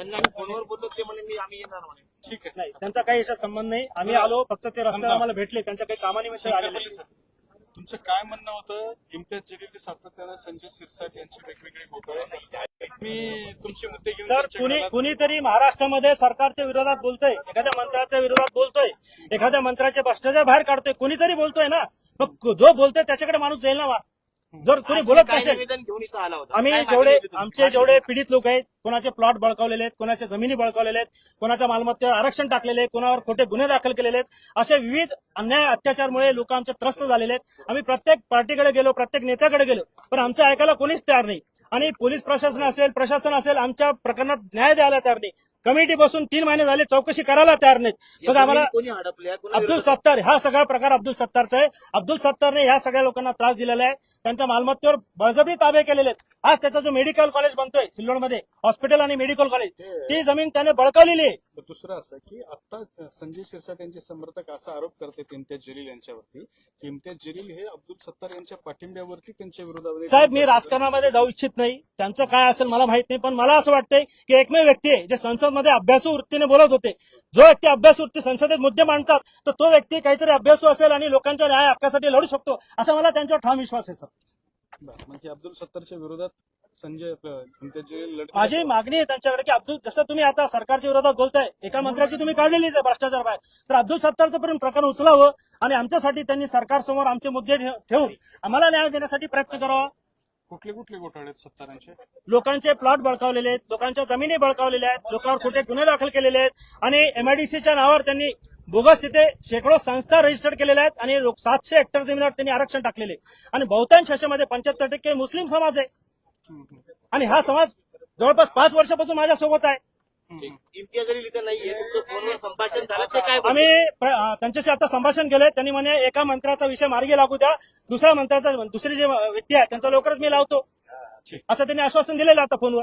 त्यांना आम्ही फोनवर बोललो ते म्हणे मी आम्ही येणार म्हणे. ठीक आहे. नाही त्यांचा काही याच्यात संबंध नाही. आम्ही आलो फक्त ते रस्त्यावर आम्हाला भेटले. त्यांच्या काही कामानिमित्त शंकरपल्ली सर तुमचं काय म्हणणं होतं? इम्तियाज जलील सातत्यानं संजय सिरसाट यांचे वेगवेगळे घोटाळे मी तुमचे मुद्दे घेऊन सर त्यांच्याकडे कुणी आलो. कुणीतरी महाराष्ट्रामध्ये सरकारच्या विरोधात बोलतोय. एखाद्या मंत्र्याच्या विरोधात बोलतोय. एखाद्या मंत्र्याचे भ्रष्टाचार बाहेर काढतोय. कुणीतरी बोलतोय ना. मग जो बोलतोय त्याच्याकडे माणूस जाईल ना वा. जर कुणी बोलत नसेल निवेदन घेऊन इथं आला होता. आम्ही जेवढे? आमचे जेवढे पीडित लोक आहेत कोणाचे प्लॉट बळकावलेले आहेत कोणाच्या जमिनी बळकावलेले आहेत कोणाच्या मालमत्तेवर आरक्षण टाकलेले आहेत कोणावर खोटे गुन्हे दाखल केलेले आहेत असे विविध अन्याय अत्याचारमुळे लोक आमचे त्रस्त झालेले आहेत. आम्ही प्रत्येक पार्टीकडे गेलो प्रत्येक नेत्याकडे गेलो पण आमचं ऐकायला कोणीच तयार नाही. आणि पोलीस प्रशासन असेल प्रशासन असेल आमच्या प्रकरणात न्याय द्यायला तयार नाही. कमिटी बसून तीन महिने झाले चौकशी करायला तयार नाहीत. मग आम्हाला अब्दुल? सत्तार हा सगळा प्रकार अब्दुल सत्तारचा आहे. अब्दुल सत्तारने ह्या सगळ्या लोकांना त्रास दिलेला आहे. त्यांच्या मालमत्तेवर बळजबरी ताबे केलेले आहेत. आज त्याचा जो मेडिकल कॉलेज बनतोय सिल्लोडमध्ये हॉस्पिटल आणि मेडिकल कॉलेज ती जमीन त्याने बळकावलेली आहे. तर दुसरं असं की आता संजय सिरसाट यांचे समर्थक असा आरोप करतात इम्तियाज जलील यांच्यावरती की इम्तियाज जलील हे अब्दुल सत्तार यांच्या पाठिंब्यावरती त्यांच्या विरोधामध्ये साहेब मी राजकारणामध्ये जाऊ इच्छित नाही. त्यांचं काय असेल मला माहीत नाही पण मला असं वाटतंय की एकमेव व्यक्ती आहे जे संसदमध्ये अभ्यासू वृत्तीने बोलत होते. जो व्यक्ती अभ्यासू वृत्ती संसदेत मुद्दे मांडतात तर तो व्यक्ती काहीतरी अभ्यासू असेल आणि लोकांच्या न्याय हक्कासाठी लढू शकतो असा मला त्यांच्यावर ठाम विश्वास आहे सर. म्हणजे अब्दुल सत्तारच्या विरोधात संजय माझी मागणी आहे त्यांच्याकडे की अब्दुल जसं तुम्ही आता सरकारच्या विरोधात बोलताय एका मंत्र्याची तुम्ही काढलेलीच आहे भ्रष्टाचार बाहेर. तर अब्दुल सत्तारचं पण प्रकरण उचलावं आणि आमच्यासाठी त्यांनी सरकारसमोर आमचे मुद्दे ठेवून आम्हाला न्याय देण्यासाठी प्रयत्न करावा. कुठले कुठले घोटाळे आहेत सत्तारांचे? लोकांचे प्लॉट बळकावलेले आहेत लोकांच्या जमिनी बळकावलेल्या आहेत लोकांवर खोटे गुन्हे दाखल केलेले आहेत आणि एमआयडीसीच्या नावावर त्यांनी बोगस तिथे शेकडो संस्था रजिस्टर्ड केलेल्या आहेत आणि लोक- सातशे हेक्टर जमिनीवर त्यांनी आरक्षण टाकलेले आहे. आणि बहुतांश याच्यामध्ये पंच्याहत्तर टक्के मुस्लिम समाज आहे. आणि हा समाज जवळपास पाच वर्षापासून माझ्या सोबत आहे आम्ही त्यांच्याशी आता संभाषण केलंय. त्यांनी म्हणे एका मंत्राचा विषय मार्गी लागू द्या. दुसऱ्या मंत्राचा दुसरे जे व्यक्ती आहे त्यांचा लवकरच मी लावतो. असं त्यांनी आश्वासन दिलेलं आता फोनवर.